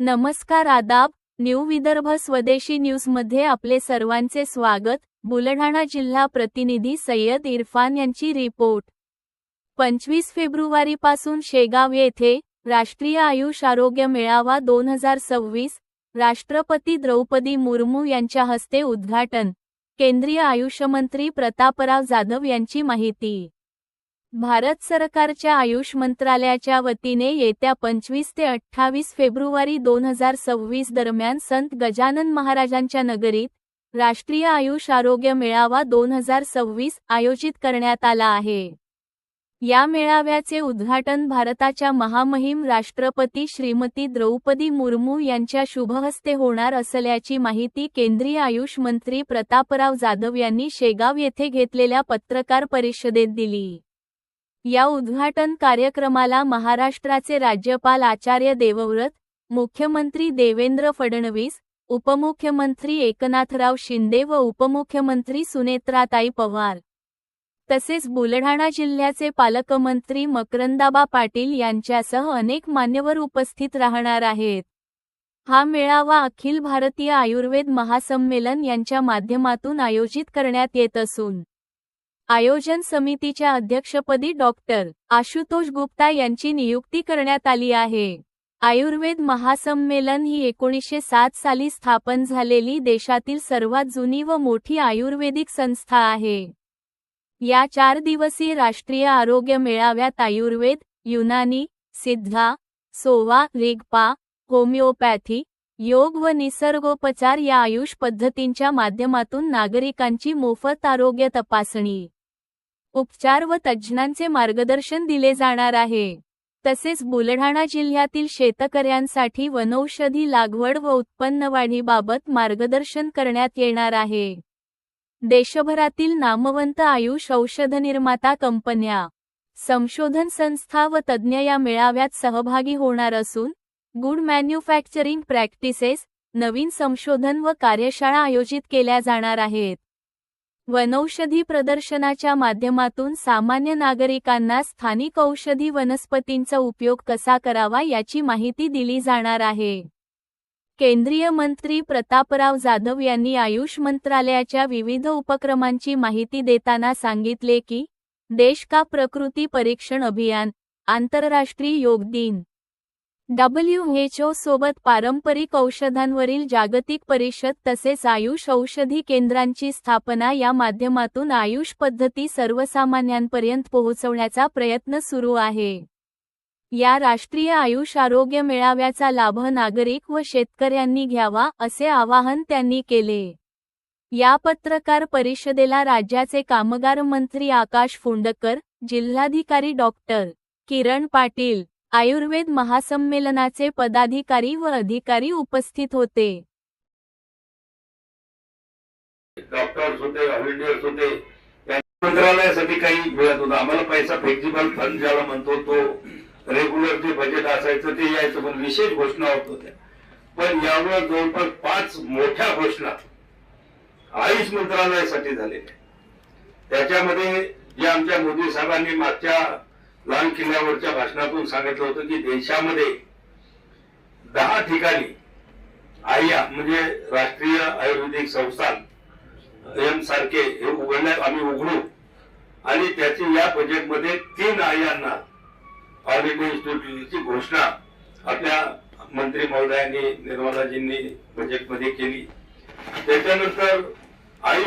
नमस्कार आदाब न्यू विदर्भ स्वदेशी न्यूजमध्ये आपले सर्वांचे स्वागत. बुलढाणा जिल्हा प्रतिनिधी सय्यद इरफान यांची रिपोर्ट. पंचवीस फेब्रुवारीपासून शेगाव येथे राष्ट्रीय आयुष आरोग्य मेळावा दोन हजार सव्वीस राष्ट्रपती द्रौपदी मुर्मू यांच्या हस्ते उद्घाटन. केंद्रीय आयुषमंत्री प्रतापराव जाधव यांची माहिती. भारत सरकारच्या आयुष मंत्रालयाच्या वतीने येत्या पंचवीस ते अठ्ठावीस फेब्रुवारी दोन हजार सव्वीस दरम्यान संत गजानन महाराजांच्या नगरीत राष्ट्रीय आयुष आरोग्य मेळावा दोन हजार सव्वीस आयोजित करण्यात आला आहे. या मेळाव्याचे उद्घाटन भारताच्या महामहिम राष्ट्रपती श्रीमती द्रौपदी मुर्मू यांच्या शुभहस्ते होणार असल्याची माहिती केंद्रीय आयुष मंत्री प्रतापराव जाधव यांनी शेगाव येथे घेतलेल्या पत्रकार परिषदेत दिली. या उद्घाटन कार्यक्रमाला महाराष्ट्राचे राज्यपाल आचार्य देवव्रत मुख्यमंत्री देवेंद्र फडणवीस उपमुख्यमंत्री एकनाथराव शिंदे व उपमुख्यमंत्री सुनेत्राताई पवार तसेच बुलढाणा जिल्ह्याचे पालकमंत्री मकरंदाबा पाटील यांच्यासह अनेक मान्यवर उपस्थित राहणार आहेत. हा मेळावा अखिल भारतीय आयुर्वेद महासंमेलन यांच्या माध्यमातून आयोजित करण्यात येत असून आयोजन समितीच्या अध्यक्षपदी डॉक्टर आशुतोष गुप्ता यांची नियुक्ती करण्यात आली आहे. आयुर्वेद महासंमेलन ही एकोणीसशे सात साली स्थापन झालेली देशातील सर्वात जुनी व मोठी आयुर्वेदिक संस्था आहे. या चार दिवसीय राष्ट्रीय आरोग्य मेळाव्यात आयुर्वेद युनानी सिद्धा सोवा रिग्पा होमिओपॅथी योग व निसर्गोपचार या आयुष पद्धतींच्या माध्यमातून नागरिकांची मोफत आरोग्य तपासणी. उपचार व तज्ज्ञांचे मार्गदर्शन दिले जाणार आहे. तसेच बुलढाणा जिल्ह्यातील शेतकऱ्यांसाठी वनौषधी लागवड व उत्पन्नवाढीबाबत मार्गदर्शन करण्यात येणार आहे. देशभरातील नामवंत आयुष औषधनिर्माता कंपन्या संशोधन संस्था व तज्ज्ञ या मेळाव्यात सहभागी होणार असून गुड मॅन्युफॅक्चरिंग प्रॅक्टिसेस नवीन संशोधन व कार्यशाळा आयोजित केल्या जाणार आहेत. वनौषधी प्रदर्शनाच्या माध्यमातून सामान्य नागरिकांना स्थानिक औषधी वनस्पतींचा उपयोग कसा करावा याची माहिती दिली जाणार आहे. केंद्रीय मंत्री प्रतापराव जाधव यांनी आयुष मंत्रालयाच्या विविध उपक्रमांची माहिती देताना सांगितले की देश का प्रकृती परीक्षण अभियान आंतरराष्ट्रीय योग दिन. डब्ल्यूएचओ सोबत पारंपरिक औषधांवरील जागतिक परिषद तसेच आयुष औषधी केंद्रांची स्थापना या माध्यमातून आयुष पद्धती सर्वसामान्यांपर्यंत पोहोचवण्याचा प्रयत्न सुरू आहे. या राष्ट्रीय आयुष आरोग्य मेळाव्याचा लाभ नागरिक व शेतकऱ्यांनी घ्यावा असे आवाहन त्यांनी केले. या पत्रकार परिषदेला राज्याचे कामगार मंत्री आकाश फुंडकर जिल्हाधिकारी डॉक्टर किरण पाटील आयुर्वेद महासंमेलनाचे पदाधिकारी व अधिकारी उपस्थित होते. डॉक्टर्स होते होते मंत्रालयासाठी काही मिळत होता. आम्हाला पैसा फ्लेक्झिबल फंड ज्याला म्हणतो तो रेग्युलर जे बजेट असायचं ते यायचं पण विशेष घोषणा होत होत्या. पण यावर जवळपास पाच मोठ्या घोषणा आयुष मंत्रालयासाठी झालेल्या. त्याच्यामध्ये जे आमच्या मोदी साहेबांनी मागच्या लाल किल्ल्यावरच्या भाषणातून सांगितलं होतं की देशामध्ये दहा ठिकाणी आय्या म्हणजे राष्ट्रीय आयुर्वेदिक संस्थान एम सारखे हे उघडण्यात आम्ही उघडू. आणि त्याची या बजेटमध्ये तीन आयांना ऑल इन्स्टिट्यूटची घोषणा आपल्या मंत्री महोदयांनी निर्मलाजींनी बजेटमध्ये केली. त्याच्यानंतर आयुष